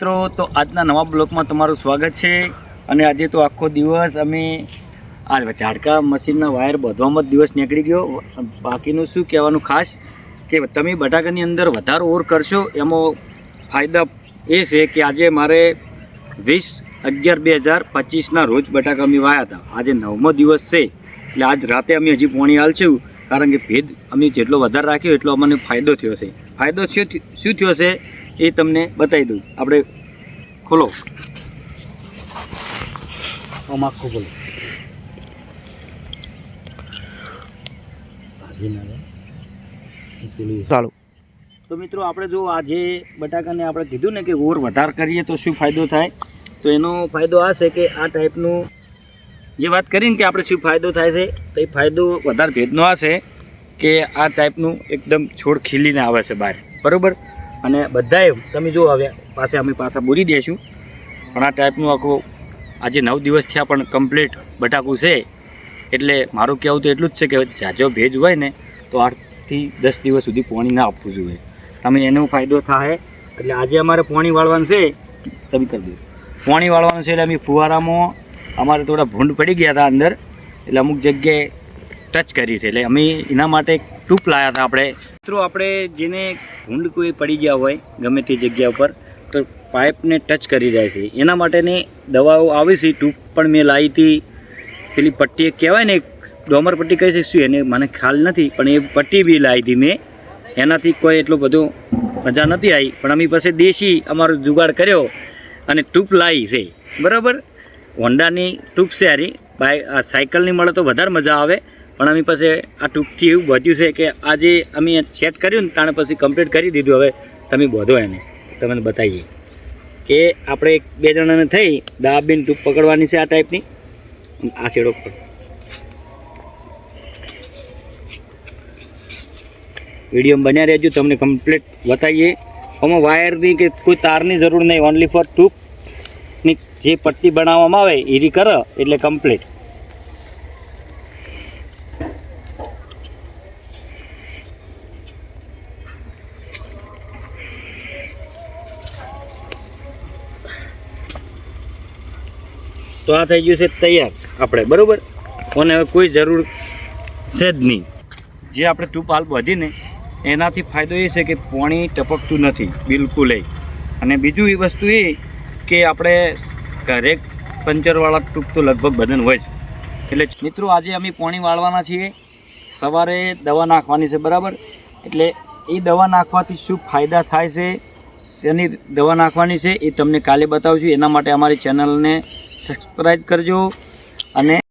મિત્રો, તો આજના નવા બ્લોકમાં તમારું સ્વાગત છે. અને આજે તો આખો દિવસ અમે આ ઝાડકા મશીનના વાયર બધવામાં જ દિવસ નીકળી ગયો. બાકીનું શું કહેવાનું ખાસ? કે તમે બટાકાની અંદર વધારે ઓર કરશો, એમાં ફાયદા એ છે કે આજે મારે વીસ અગિયાર બે હજાર પચીસના રોજ બટાકા અમે વાયા હતા. આજે નવમો દિવસ છે. એટલે આજ રાતે અમે હજી પોણી હાલશું. કારણ કે ભેદ અમે જેટલો વધારે રાખ્યો એટલો અમને ફાયદો થયો છે. ફાયદો શું થયો છે? એ તમને બતાવી દઉં. આપણે ખોલો. આમ આખું ખોલો. ચાલો. તો મિત્રો આપણે જો આજે બટાકાને આપણે કીધું ને કે ઓર વધારે કરીએ તો શું ફાયદો થાય? તો એનો ફાયદો આ છે કે આ ટાઈપનું જે વાત કરીને કે આપણે શું ફાયદો થાય છે તો એ ફાયદો વધારે ભેદનો આ છે કે આ ટાઈપનું એકદમ છોડ ખીલીને આવે છે બહાર. બરાબર? અને બધાએ તમે જો હવે, પાસે અમે પાછા બોરી દઈશું. પણ આ ટાઈપનું આખું આજે નવ દિવસ થયા પણ કમ્પ્લીટ બટાકું છે. એટલે મારું કહેવું તો એટલું જ છે કે જાજો ભેજ હોય ને, તો આઠથી દસ દિવસ સુધી પાણી ના આપવું જોઈએ. તમે એનો ફાયદો થાય, એટલે આજે અમારે પાણી વાળવાનું છે, તમે કરી દો પાણી વાળવાનું છે એટલે અમે ફુવારામાં અમારે થોડા ભૂંડ પડી ગયા હતા અંદર, એટલે અમુક જગ્યાએ ટચ કરી છે. એટલે અમે એના માટે ટૂપ લાવ્યા હતા આપણે. મિત્રો, આપણે જેને ભૂંડ કોઈ પડી ગયા હોય, ગમે તે જગ્યા ઉપર, તો પાઇપને ટચ કરી જાય છે. એના માટેની દવાઓ આવી છે, ટૂંક, પણ મેં લાવી હતી. પેલી પટ્ટી કહેવાય ને ડોમર પટ્ટી કહી શકશું, એને મને ખ્યાલ નથી, પણ એ પટ્ટી બી લાવી હતી મેં. એનાથી કોઈ એટલો બધો મજા નથી આવી. પણ અમે પાસે દેશી અમારો જુગાડ કર્યો અને ટૂપ લાવી છે. બરાબર? હોન્ડાની ટૂપ છે હારી. આ સાયકલની મળે તો વધારે મજા આવે. પણ અમે પાસે આ ટૂંકથી એવું વધ્યું છે કે આજે અમે સેટ કર્યું ને તાણે પછી કમ્પ્લીટ કરી દીધું. હવે તમે બોધો એને. તમને બતાવીએ. કે આપણે એક બે જણાને થઈ દાબીને ટૂંક પકડવાની છે આ ટાઈપની આ છેડો વીડિયો બન્યા રહેજો, તમને કમ્પ્લીટ બતાવીએ. આમાં વાયરની કે કોઈ તારની જરૂર નહીં ઓનલી ફોર ટૂંકની જે પટ્ટી બનાવવામાં આવે એરી કર, એટલે કમ્પ્લીટ તો આ થઈ ગયું છે તૈયાર, આપણે, બરાબર? અને હવે કોઈ જરૂર છે જ નહીં. જે આપણે ટૂપ હાલ વધીને એનાથી ફાયદો એ છે કે પાણી ટપકતું નથી, બિલકુલ અને બીજું એ વસ્તુ એ કે આપણે ઘરે પંચરવાળા ટૂંક તો લગભગ બદન હોય છે એટલે મિત્રો આજે અમે પોણી વાળવાના છીએ. સવારે દવા નાખવાની છે, બરાબર? એટલે એ દવા નાખવાથી શું ફાયદા થાય છે, શેની દવા નાખવાની છે, એ તમને કાલે બતાવું છું એના માટે અમારી ચેનલને સબસ્ક્રાઈબ કરજો અને